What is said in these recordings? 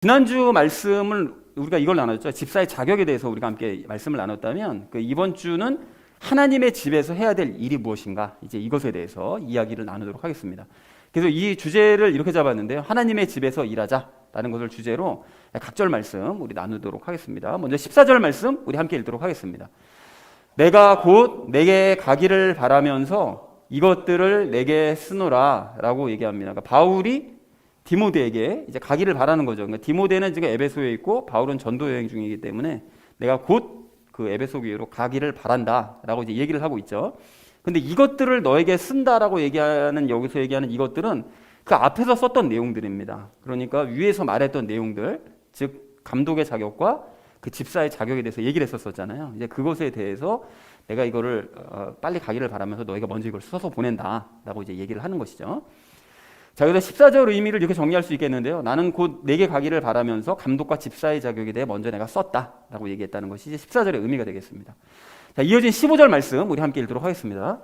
지난주 말씀을 우리가 이걸 나눴죠. 집사의 자격에 대해서 우리가 함께 말씀을 나눴다면 그 이번 주는 하나님의 집에서 해야 될 일이 무엇인가 이제 이것에 대해서 이야기를 나누도록 하겠습니다. 그래서 이 주제를 이렇게 잡았는데요. 하나님의 집에서 일하자라는 것을 주제로 각절 말씀 우리 나누도록 하겠습니다. 먼저 14절 말씀 우리 함께 읽도록 하겠습니다. 내가 곧 내게 가기를 바라면서 이것들을 내게 쓰노라 라고 얘기합니다. 그러니까 바울이 디모데에게 이제 가기를 바라는 거죠. 그러니까 디모데는 지금 에베소에 있고 바울은 전도 여행 중이기 때문에 내가 곧 그 에베소 교회로 가기를 바란다라고 이제 얘기를 하고 있죠. 근데 이것들을 너에게 쓴다라고 얘기하는 여기서 얘기하는 이것들은 그 앞에서 썼던 내용들입니다. 그러니까 위에서 말했던 내용들, 즉 감독의 자격과 그 집사의 자격에 대해서 얘기를 했었었잖아요. 이제 그것에 대해서 내가 이거를 어, 빨리 가기를 바라면서 너희가 먼저 이걸 써서 보낸다라고 이제 얘기를 하는 것이죠. 자, 그래서 14절 의미를 이렇게 정리할 수 있겠는데요. 나는 곧 내게 가기를 바라면서 감독과 집사의 자격에 대해 먼저 내가 썼다 라고 얘기했다는 것이 이제 14절의 의미가 되겠습니다. 자, 이어진 15절 말씀 우리 함께 읽도록 하겠습니다.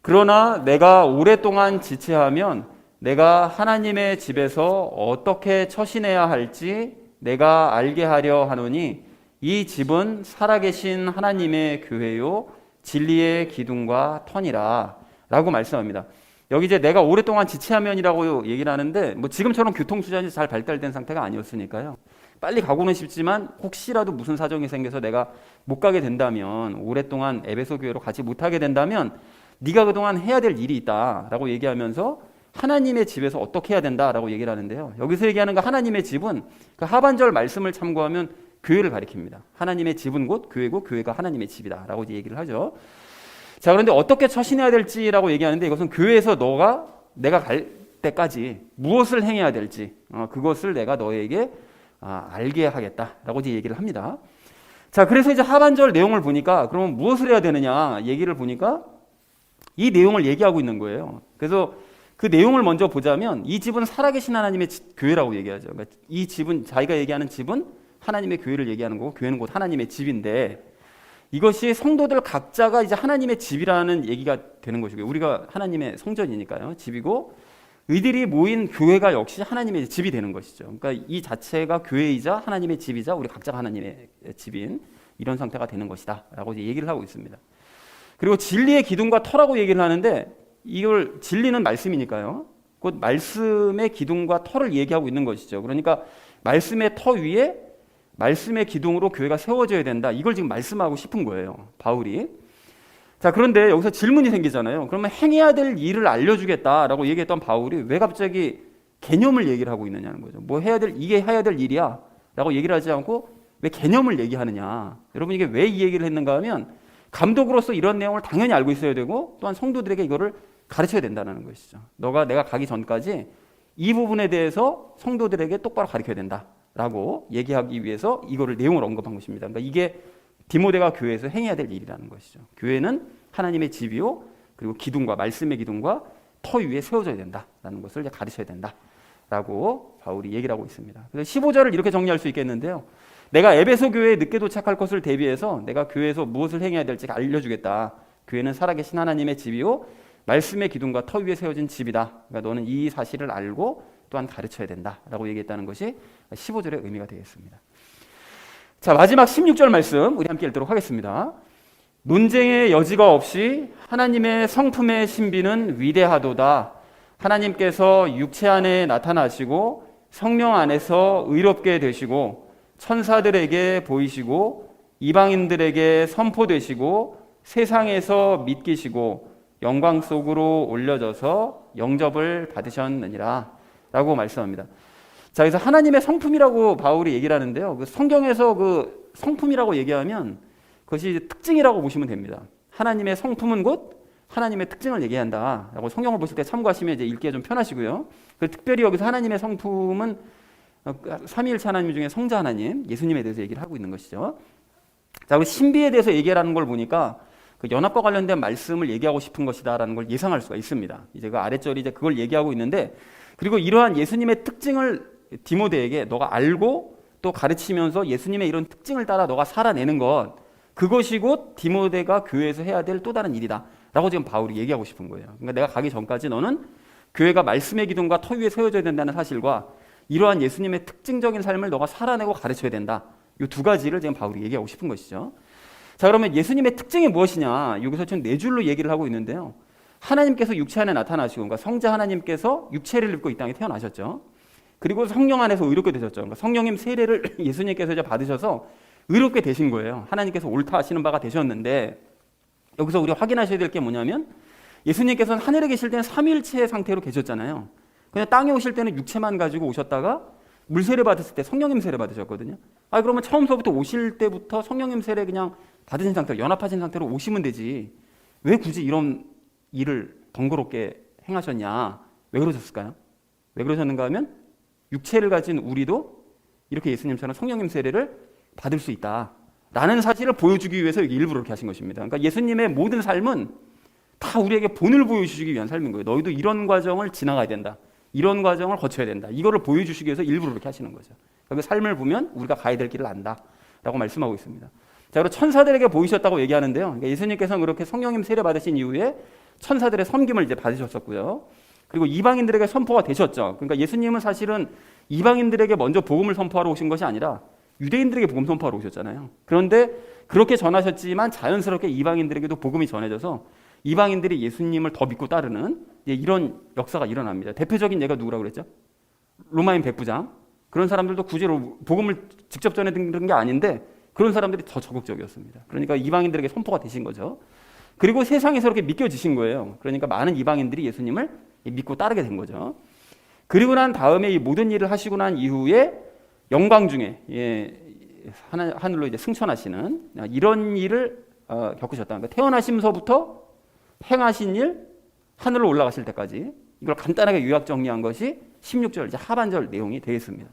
그러나 내가 오랫동안 지체하면 내가 하나님의 집에서 어떻게 처신해야 할지 내가 알게 하려 하노니 이 집은 살아계신 하나님의 교회요 진리의 기둥과 터니라 라고 말씀합니다. 여기 이제 내가 오랫동안 지체하면이라고 얘기를 하는데 뭐 지금처럼 교통수단이 잘 발달된 상태가 아니었으니까요. 빨리 가고는 싶지만 혹시라도 무슨 사정이 생겨서 내가 못 가게 된다면 오랫동안 에베소 교회로 가지 못하게 된다면 네가 그동안 해야 될 일이 있다라고 얘기하면서 하나님의 집에서 어떻게 해야 된다라고 얘기를 하는데요. 여기서 얘기하는 그 하나님의 집은 그 하반절 말씀을 참고하면 교회를 가리킵니다. 하나님의 집은 곧 교회고 교회가 하나님의 집이다라고 얘기를 하죠. 자, 그런데 어떻게 처신해야 될지라고 얘기하는데 이것은 교회에서 너가 내가 갈 때까지 무엇을 행해야 될지 어, 그것을 내가 너에게 아, 알게 하겠다라고 이제 얘기를 합니다. 자, 그래서 이제 하반절 내용을 보니까 그러면 무엇을 해야 되느냐 얘기를 보니까 이 내용을 얘기하고 있는 거예요. 그래서 그 내용을 먼저 보자면 이 집은 살아계신 하나님의 집, 교회라고 얘기하죠. 그러니까 이 집은 자기가 얘기하는 집은 하나님의 교회를 얘기하는 거고 교회는 곧 하나님의 집인데 이것이 성도들 각자가 이제 하나님의 집이라는 얘기가 되는 것이고요. 우리가 하나님의 성전이니까요. 집이고 의들이 모인 교회가 역시 하나님의 집이 되는 것이죠. 그러니까 이 자체가 교회이자 하나님의 집이자 우리 각자가 하나님의 집인 이런 상태가 되는 것이다라고 얘기를 하고 있습니다. 그리고 진리의 기둥과 터라고 얘기를 하는데 이걸 진리는 말씀이니까요. 곧 말씀의 기둥과 터를 얘기하고 있는 것이죠. 그러니까 말씀의 터 위에 말씀의 기둥으로 교회가 세워져야 된다. 이걸 지금 말씀하고 싶은 거예요. 바울이. 자, 그런데 여기서 질문이 생기잖아요. 그러면 행해야 될 일을 알려주겠다라고 얘기했던 바울이 왜 갑자기 개념을 얘기를 하고 있느냐는 거죠. 뭐 해야 될, 이게 해야 될 일이야. 라고 얘기를 하지 않고 왜 개념을 얘기하느냐. 여러분 이게 왜 이 얘기를 했는가 하면 감독으로서 이런 내용을 당연히 알고 있어야 되고 또한 성도들에게 이거를 가르쳐야 된다는 것이죠. 너가 내가 가기 전까지 이 부분에 대해서 성도들에게 똑바로 가르쳐야 된다. 라고 얘기하기 위해서 이거를 내용을 언급한 것입니다. 그러니까 이게 디모데가 교회에서 행해야 될 일이라는 것이죠. 교회는 하나님의 집이요. 그리고 기둥과 말씀의 기둥과 터 위에 세워져야 된다라는 것을 가르쳐야 된다라고 바울이 얘기를 하고 있습니다. 그래서 15절을 이렇게 정리할 수 있겠는데요. 내가 에베소 교회에 늦게 도착할 것을 대비해서 내가 교회에서 무엇을 행해야 될지 알려주겠다. 교회는 살아계신 하나님의 집이요. 말씀의 기둥과 터 위에 세워진 집이다. 그러니까 너는 이 사실을 알고 또한 가르쳐야 된다라고 얘기했다는 것이 15절의 의미가 되겠습니다. 자, 마지막 16절 말씀 우리 함께 읽도록 하겠습니다. 논쟁의 여지가 없이 하나님의 성품의 신비는 위대하도다. 하나님께서 육체 안에 나타나시고 성령 안에서 의롭게 되시고 천사들에게 보이시고 이방인들에게 선포되시고 세상에서 믿기시고 영광 속으로 올려져서 영접을 받으셨느니라 라고 말씀합니다. 자, 그래서 하나님의 성품이라고 바울이 얘기를 하는데요. 그 성경에서 그 성품이라고 얘기하면 그것이 특징이라고 보시면 됩니다. 하나님의 성품은 곧 하나님의 특징을 얘기한다. 라고 성경을 보실 때 참고하시면 이제 읽기가 좀 편하시고요. 그 특별히 여기서 하나님의 성품은 삼위일체 하나님 중에 성자 하나님, 예수님에 대해서 얘기를 하고 있는 것이죠. 자, 그 신비에 대해서 얘기하는 걸 보니까 그 연합과 관련된 말씀을 얘기하고 싶은 것이다라는 걸 예상할 수가 있습니다. 이제 그 아래절이 이제 그걸 얘기하고 있는데 그리고 이러한 예수님의 특징을 디모데에게 너가 알고 또 가르치면서 예수님의 이런 특징을 따라 너가 살아내는 것 그것이 곧 디모데가 교회에서 해야 될 또 다른 일이다. 라고 지금 바울이 얘기하고 싶은 거예요. 그러니까 내가 가기 전까지 너는 교회가 말씀의 기둥과 터 위에 세워져야 된다는 사실과 이러한 예수님의 특징적인 삶을 너가 살아내고 가르쳐야 된다. 이 두 가지를 지금 바울이 얘기하고 싶은 것이죠. 자, 그러면 예수님의 특징이 무엇이냐? 여기서 지금 네 줄로 얘기를 하고 있는데요. 하나님께서 육체 안에 나타나시고, 그러니까 성자 하나님께서 육체를 입고 이 땅에 태어나셨죠. 그리고 성령 안에서 의롭게 되셨죠. 그러니까 성령님 세례를 예수님께서 이제 받으셔서 의롭게 되신 거예요. 하나님께서 옳다 하시는 바가 되셨는데 여기서 우리 확인하셔야 될 게 뭐냐면 예수님께서는 하늘에 계실 때는 삼위일체의 상태로 계셨잖아요. 그냥 땅에 오실 때는 육체만 가지고 오셨다가 물세례 받으실 때 성령님 세례 받으셨거든요. 아 그러면 처음서부터 오실 때부터 성령님 세례 그냥 받으신 상태로 연합하신 상태로 오시면 되지. 왜 굳이 이런 일을 번거롭게 행하셨냐? 왜 그러셨을까요? 왜 그러셨는가 하면 육체를 가진 우리도 이렇게 예수님처럼 성령님 세례를 받을 수 있다. 라는 사실을 보여주기 위해서 일부러 이렇게 하신 것입니다. 그러니까 예수님의 모든 삶은 다 우리에게 본을 보여주시기 위한 삶인 거예요. 너희도 이런 과정을 지나가야 된다. 이런 과정을 거쳐야 된다. 이거를 보여주시기 위해서 일부러 이렇게 하시는 거죠. 그 삶을 보면 우리가 가야 될 길을 안다. 라고 말씀하고 있습니다. 자, 그리고 천사들에게 보이셨다고 얘기하는데요. 그러니까 예수님께서는 그렇게 성령님 세례 받으신 이후에 천사들의 섬김을 이제 받으셨었고요. 그리고 이방인들에게 선포가 되셨죠. 그러니까 예수님은 사실은 이방인들에게 먼저 복음을 선포하러 오신 것이 아니라 유대인들에게 복음 선포하러 오셨잖아요. 그런데 그렇게 전하셨지만 자연스럽게 이방인들에게도 복음이 전해져서 이방인들이 예수님을 더 믿고 따르는 이런 역사가 일어납니다. 대표적인 예가 누구라고 그랬죠? 로마인 백부장. 그런 사람들도 굳이 복음을 직접 전해드린 게 아닌데 그런 사람들이 더 적극적이었습니다. 그러니까 이방인들에게 선포가 되신 거죠. 그리고 세상에서 이렇게 믿겨지신 거예요. 그러니까 많은 이방인들이 예수님을 믿고 따르게 된 거죠. 그리고 난 다음에 이 모든 일을 하시고 난 이후에 영광 중에 예, 하늘로 이제 승천하시는 이런 일을 어, 겪으셨다. 그러니까 태어나심서부터 행하신 일, 하늘로 올라가실 때까지 이걸 간단하게 요약 정리한 것이 16절 이제 하반절 내용이 되겠습니다.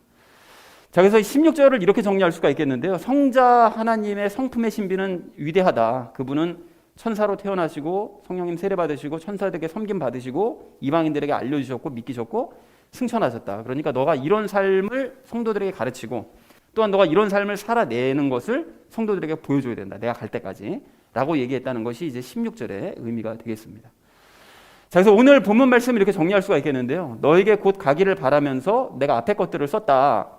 자, 그래서 16절을 이렇게 정리할 수가 있겠는데요. 성자 하나님의 성품의 신비는 위대하다. 그분은 천사로 태어나시고 성령님 세례 받으시고 천사들에게 섬김 받으시고 이방인들에게 알려주셨고 믿기셨고 승천하셨다. 그러니까 너가 이런 삶을 성도들에게 가르치고 또한 너가 이런 삶을 살아내는 것을 성도들에게 보여줘야 된다. 내가 갈 때까지. 라고 얘기했다는 것이 이제 16절의 의미가 되겠습니다. 자, 그래서 오늘 본문 말씀을 이렇게 정리할 수가 있겠는데요. 너에게 곧 가기를 바라면서 내가 앞에 것들을 썼다.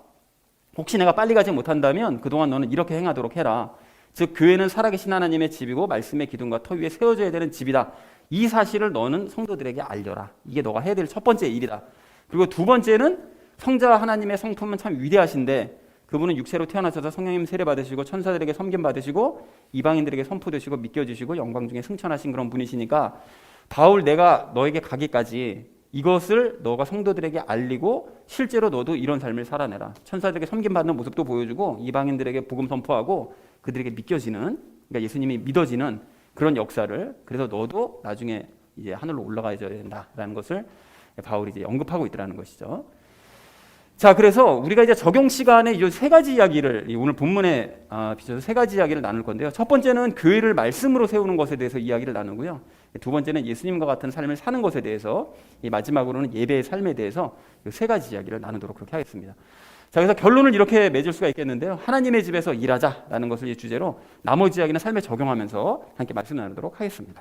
혹시 내가 빨리 가지 못한다면 그동안 너는 이렇게 행하도록 해라. 즉, 교회는 살아계신 하나님의 집이고 말씀의 기둥과 터 위에 세워져야 되는 집이다. 이 사실을 너는 성도들에게 알려라. 이게 너가 해야 될 첫 번째 일이다. 그리고 두 번째는 성자 하나님의 성품은 참 위대하신데 그분은 육체로 태어나셔서 성령님 세례 받으시고 천사들에게 섬김 받으시고 이방인들에게 선포되시고 믿겨주시고 영광 중에 승천하신 그런 분이시니까 바울 내가 너에게 가기까지 이것을 너가 성도들에게 알리고 실제로 너도 이런 삶을 살아내라. 천사들에게 섬김 받는 모습도 보여주고 이방인들에게 복음 선포하고 그들에게 믿겨지는 그러니까 예수님이 믿어지는 그런 역사를 그래서 너도 나중에 이제 하늘로 올라가야 된다라는 것을 바울이 이제 언급하고 있더라는 것이죠. 자, 그래서 우리가 이제 적용 시간에 이 세 가지 이야기를 오늘 본문에 아, 비춰서 세 가지 이야기를 나눌 건데요. 첫 번째는 교회를 말씀으로 세우는 것에 대해서 이야기를 나누고요. 두 번째는 예수님과 같은 삶을 사는 것에 대해서 마지막으로는 예배의 삶에 대해서 세 가지 이야기를 나누도록 그렇게 하겠습니다. 자, 그래서 결론을 이렇게 맺을 수가 있겠는데요. 하나님의 집에서 일하자라는 것을 주제로 나머지 이야기는 삶에 적용하면서 함께 말씀 나누도록 하겠습니다.